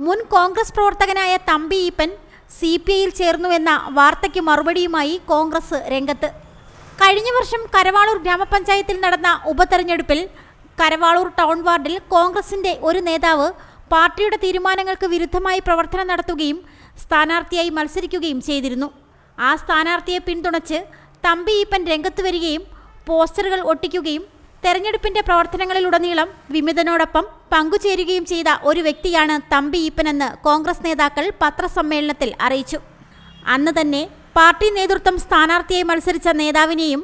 മുൻ കോൺഗ്രസ് പ്രവർത്തകനായ Thampi Eappen C P ഐയിൽ ചേർന്നുവെന്ന വാർത്തയ്ക്ക് മറുപടിയുമായി കോൺഗ്രസ് രംഗത്ത്. കഴിഞ്ഞ വർഷം കരവാളൂർ ഗ്രാമപഞ്ചായത്തിൽ നടന്ന ഉപതെരഞ്ഞെടുപ്പിൽ കരവാളൂർ ടൗൺ വാർഡിൽ കോൺഗ്രസിന്റെ ഒരു നേതാവ് പാർട്ടിയുടെ തീരുമാനങ്ങൾക്ക് വിരുദ്ധമായി പ്രവർത്തനം നടത്തുകയും സ്ഥാനാർത്ഥിയായി മത്സരിക്കുകയും ചെയ്തിരുന്നു. ആ സ്ഥാനാർത്ഥിയെ പിന്തുണച്ച് തമ്പി ഈപ്പൻ രംഗത്ത് വരികയും പോസ്റ്ററുകൾ ഒട്ടിക്കുകയും തെരഞ്ഞെടുപ്പിന്റെ പ്രവർത്തനങ്ങളിലുടനീളം വിമിതനോടൊപ്പം പങ്കുചേരുകയും ചെയ്ത ഒരു വ്യക്തിയാണ് തമ്പി ഈപ്പനെന്ന് കോൺഗ്രസ് നേതാക്കൾ പത്രസമ്മേളനത്തിൽ അറിയിച്ചു. അന്ന് തന്നെ പാർട്ടി നേതൃത്വം സ്ഥാനാർത്ഥിയായി മത്സരിച്ച നേതാവിനെയും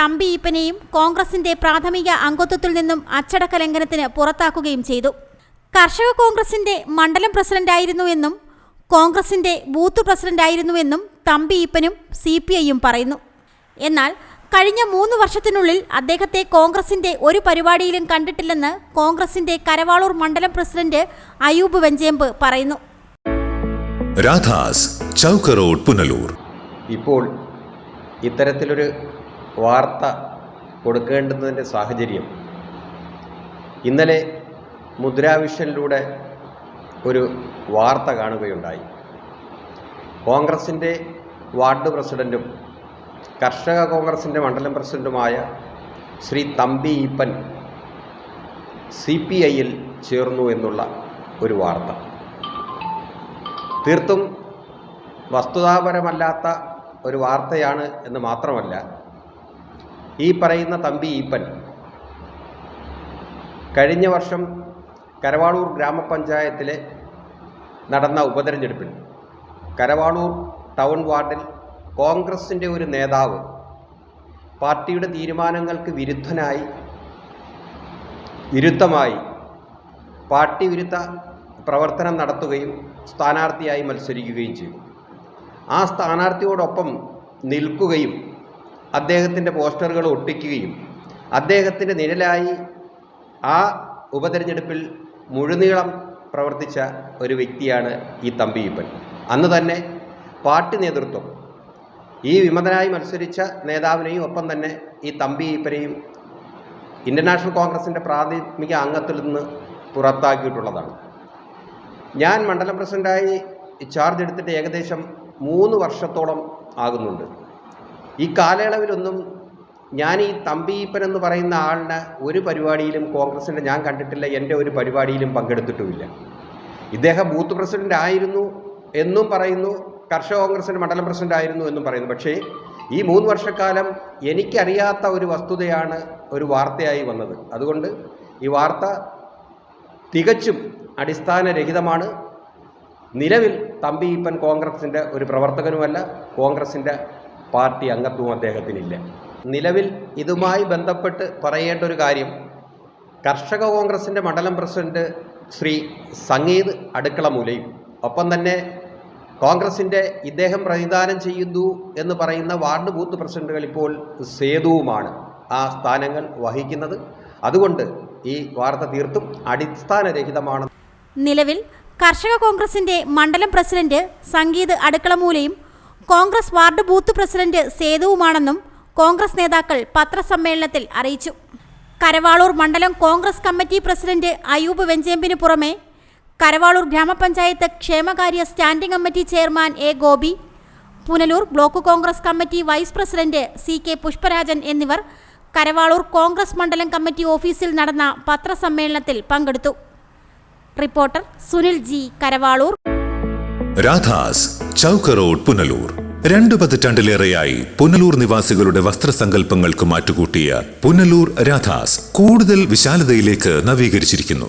തമ്പി ഈപ്പനെയും കോൺഗ്രസിന്റെ പ്രാഥമിക അംഗത്വത്തിൽ നിന്നും അച്ചടക്ക ലംഘനത്തിന് പുറത്താക്കുകയും ചെയ്തു. കർഷക കോൺഗ്രസിന്റെ മണ്ഡലം പ്രസിഡന്റായിരുന്നുവെന്നും കോൺഗ്രസിന്റെ ബൂത്ത് പ്രസിഡന്റായിരുന്നുവെന്നും തമ്പി ഈപ്പനും സി പി ഐയും പറയുന്നു. എന്നാൽ കഴിഞ്ഞ മൂന്ന് വർഷത്തിനുള്ളിൽ അദ്ദേഹത്തെ കോൺഗ്രസിന്റെ ഒരു പരിപാടിയിലും കണ്ടിട്ടില്ലെന്ന് കോൺഗ്രസിന്റെ കരവാളൂർ മണ്ഡലം പ്രസിഡന്റ് അയൂബ് വെഞ്ചേമ്പ് പറയുന്നു. രാധാസ് ചൗക്ക് റോഡ് പുനലൂർ. ഇപ്പോൾ ഇത്തരത്തിലൊരു വാർത്ത കൊടുക്കേണ്ടുന്നതിന്റെ സാഹചര്യം ഇന്നലെ മുദ്രാവിഷനിലൂടെ ഒരു വാർത്ത കാണുകയുണ്ടായി. കോൺഗ്രസിന്റെ വാർഡ് പ്രസിഡന്റും കർഷക കോൺഗ്രസിന്റെ മണ്ഡലം പ്രസിഡന്റുമായ ശ്രീ തമ്പി ഈപ്പൻ സി പി ഐയിൽ ചേർന്നു എന്നുള്ള ഒരു വാർത്ത. തീർത്തും വസ്തുതാപരമല്ലാത്ത ഒരു വാർത്തയാണ് എന്ന് മാത്രമല്ല ഈ പറയുന്ന തമ്പി ഈപ്പൻ കഴിഞ്ഞ വർഷം കരവാളൂർ ഗ്രാമപഞ്ചായത്തിലെ നടന്ന ഉപതെരഞ്ഞെടുപ്പിൽ കരവാളൂർ ടൗൺ വാർഡിൽ കോൺഗ്രസിന്റെ ഒരു നേതാവ് പാർട്ടിയുടെ തീരുമാനങ്ങൾക്ക് വിരുദ്ധനായി വിരുദ്ധമായി പാർട്ടി വിരുദ്ധ പ്രവർത്തനം നടത്തുകയും സ്ഥാനാർത്ഥിയായി മത്സരിക്കുകയും ചെയ്തു. ആ സ്ഥാനാർത്ഥിയോടൊപ്പം നിൽക്കുകയും അദ്ദേഹത്തിന്റെ പോസ്റ്ററുകൾ ഒട്ടിക്കുകയും അദ്ദേഹത്തിന്റെ നിഴലായി ആ ഉപതെരഞ്ഞെടുപ്പിൽ മുഴുനീളം പ്രവർത്തിച്ച ഒരു വ്യക്തിയാണ് ഈ തമ്പിയിപ്പൻ. അന്ന് തന്നെ പാർട്ടി നേതൃത്വം ഈ വിമതനായി മത്സരിച്ച നേതാവിനെയും ഒപ്പം തന്നെ ഈ തമ്പിയിപ്പനെയും ഇന്ത്യൻ നാഷണൽ കോൺഗ്രസിന്റെ പ്രാഥമിക അംഗത്തിൽ നിന്ന് പുറത്താക്കിയിട്ടുള്ളതാണ്. ഞാൻ മണ്ഡലം പ്രസിഡന്റായി ചാർജ് എടുത്തിട്ട് ഏകദേശം മൂന്ന് വർഷത്തോളം ആകുന്നുണ്ട്. ഈ കാലയളവിലൊന്നും ഞാൻ ഈ തമ്പിയപ്പൻ എന്ന് പറയുന്ന ആളിനെ ഒരു പരിപാടിയിലും കോൺഗ്രസിന്റെ ഞാൻ കണ്ടിട്ടില്ല എന്റെ ഒരു പരിപാടിയിലും പങ്കെടുത്തിട്ടുമില്ല. ഇദ്ദേഹം ബൂത്ത് പ്രസിഡന്റ് ആയിരുന്നു എന്നും പറയുന്നു കർഷക കോൺഗ്രസിന്റെ മണ്ഡലം പ്രസിഡന്റ് ആയിരുന്നു എന്നും പറയുന്നു. പക്ഷേ ഈ മൂന്ന് വർഷക്കാലം എനിക്കറിയാത്ത ഒരു വസ്തുതയാണ് ഒരു വാർത്തയായി വന്നത്. അതുകൊണ്ട് ഈ വാർത്ത തികച്ചും അടിസ്ഥാനരഹിതമാണ്. നിലവിൽ തമ്പി ഇപ്പൻ കോൺഗ്രസിന്റെ ഒരു പ്രവർത്തകനുമല്ല കോൺഗ്രസിന്റെ പാർട്ടി അംഗത്വവും അദ്ദേഹത്തിനില്ല. നിലവിൽ ഇതുമായി ബന്ധപ്പെട്ട് പറയേണ്ട ഒരു കാര്യം കർഷക കോൺഗ്രസിന്റെ മണ്ഡലം പ്രസിഡന്റ് ശ്രീ സംഗീത് അടുക്കളമൂലയും ഒപ്പം തന്നെ കോൺഗ്രസിന്റെ ഇദ്ദേഹം പ്രതിദാനം ചെയ്യുന്നു എന്ന് പറയുന്ന വാർഡ് ബൂത്ത് പ്രസിഡന്റുകൾ ഇപ്പോൾ സേതുവുമാണ് ആ സ്ഥാനങ്ങൾ വഹിക്കുന്നത്. അതുകൊണ്ട് ഈ വാർത്ത തീർത്തും അടിസ്ഥാനരഹിതമാണ്. നിലവിൽ കർഷക കോൺഗ്രസിന്റെ മണ്ഡലം പ്രസിഡന്റ് സംഗീത് അടുക്കളമൂലയും കോൺഗ്രസ് വാർഡ് ബൂത്ത് പ്രസിഡന്റ് സേതുവുമാണെന്നും കോൺഗ്രസ് നേതാക്കൾ പത്രസമ്മേളനത്തിൽ അറിയിച്ചു. കരവാളൂർ മണ്ഡലം കോൺഗ്രസ് കമ്മിറ്റി പ്രസിഡന്റ് അയൂബ് വെഞ്ചേമ്പിന് പുറമെ കരവാളൂർ ഗ്രാമപഞ്ചായത്ത് ക്ഷേമകാര്യ standing committee chairman A Gopi Punalur block Congress committee vice president C K Pushparajan എന്നിവർ കരവാളൂർ കോൺഗ്രസ് മണ്ഡലം കമ്മിറ്റി ഓഫീസിൽ നടന്ന പത്രസമ്മേളനത്തിൽ പങ്കെടുത്തു. Reporter Sunil G Karavaloor. Radhas ചൗക്ക road Punalur. രണ്ടു പതിറ്റാണ്ടിലേറെയായി പുനലൂർ നിവാസികളുടെ വസ്ത്രസങ്കല്പങ്ങൾക്ക് മാറ്റുകൂട്ടിയ പുനലൂർ രാധാസ് കൂടുതൽ വിശാലതയിലേക്ക് നവീകരിച്ചിരിക്കുന്നു.